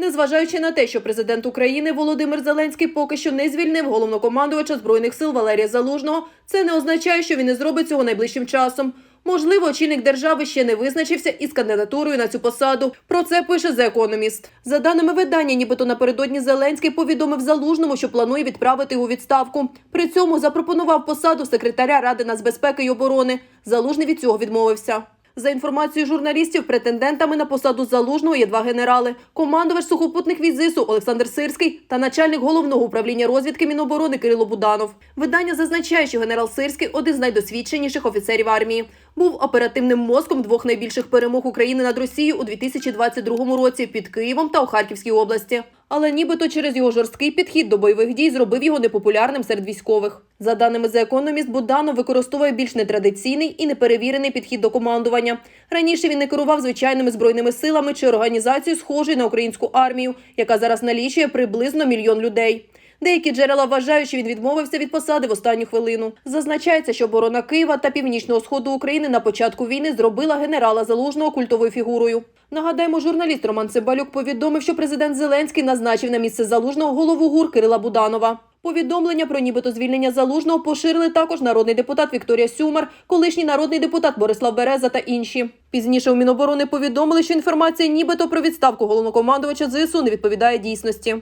Незважаючи на те, що президент України Володимир Зеленський поки що не звільнив головнокомандувача збройних сил Валерія Залужного, це не означає, що він не зробить цього найближчим часом. Можливо, очільник держави ще не визначився із кандидатурою на цю посаду. Про це пише The Economist. За даними видання, нібито напередодні Зеленський повідомив Залужному, що планує відправити у відставку. При цьому запропонував посаду секретаря Ради нацбезпеки й оборони. Залужний від цього відмовився. За інформацією журналістів, претендентами на посаду залужного є два генерали: командувач сухопутних військ ЗИСу Олександр Сирський та начальник головного управління розвідки Міноборони Кирило Буданов. Видання зазначає, що генерал Сирський один з найдосвідченіших офіцерів армії. Був оперативним мозком двох найбільших перемог України над Росією у 2022 році під Києвом та у Харківській області. Але нібито через його жорсткий підхід до бойових дій зробив його непопулярним серед військових. За даними The Economist, Буданов використовує більш нетрадиційний і неперевірений підхід до командування. Раніше він не керував звичайними збройними силами чи організацією, схожою на українську армію, яка зараз налічує приблизно мільйон людей. Деякі джерела вважають, що він відмовився від посади в останню хвилину. Зазначається, що оборона Києва та північного сходу України на початку війни зробила генерала Залужного культовою фігурою. Нагадаємо, журналіст Роман Цибалюк повідомив, що президент Зеленський назначив на місце залужного голову ГУР Кирила Буданова. Повідомлення про нібито звільнення залужного поширили також народний депутат Вікторія Сюмар, колишній народний депутат Борислав Береза та інші. Пізніше у Міноборони повідомили, що інформація нібито про відставку головнокомандувача ЗСУ не відповідає дійсності.